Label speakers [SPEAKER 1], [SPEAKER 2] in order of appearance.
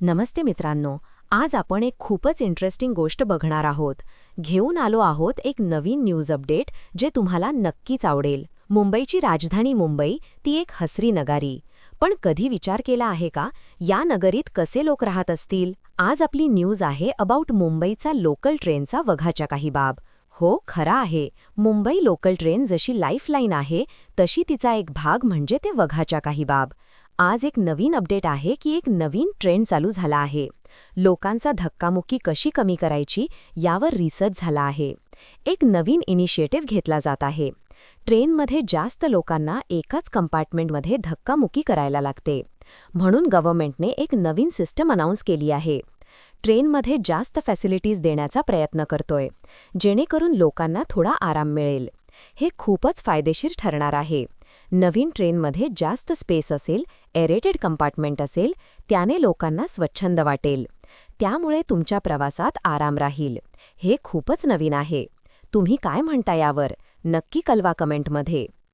[SPEAKER 1] नमस्ते मित्रांनो आज आपण एक खूपच इंटरेस्टिंग गोष्ट बघणार आहोत. घेऊन आलो आहोत एक नवीन न्यूज अपडेट जे तुम्हाला नक्कीच आवडेल. मुंबईची राजधानी मुंबई ती एक हसरी नगारी. पण कधी विचार केला आहे का? या नगरीत कसे लोक राहत असतील? आज आपली न्यूज आहे अबाउट मुंबईचा लोकल ट्रेनचा वघाच्या काही बाब. हो खरा आहे. मुंबई लोकल ट्रेन जशी लाईफलाईन आहे तशी तिचा एक भाग म्हणजे ते वघाच्या काही बाब. आज एक नवीन अपडेट आहे की एक नवीन ट्रेंड चालू झाला आहे. लोकांचा धक्कामुक्की कशी कमी करायची यावर रिसर्च झाला आहे. एक नवीन इनिशिएटिव्ह घेतला जात आहे. ट्रेनमध्ये जास्त लोकांना एकाच कंपार्टमेंटमध्ये धक्कामुक्की करायला लागते. म्हणून गव्हर्नमेंटने एक नवीन सिस्टम अनाऊन्स केली आहे. ट्रेनमध्ये जास्त फॅसिलिटीज देण्याचा प्रयत्न करतोय जेणेकरून लोकांना थोडा आराम मिळेल. हे खूपच फायदेशीर ठरणार आहे. नवीन ट्रेनमध्ये जास्त स्पेस असेल एरेटेड कंपार्टमेंट असेल त्याने लोकांना स्वच्छंद वाटेल. त्यामुळे तुमच्या प्रवासात आराम राहील. हे खूपच नवीन आहे. तुम्ही काय म्हणता यावर? नक्की कलवा कमेंटमध्ये.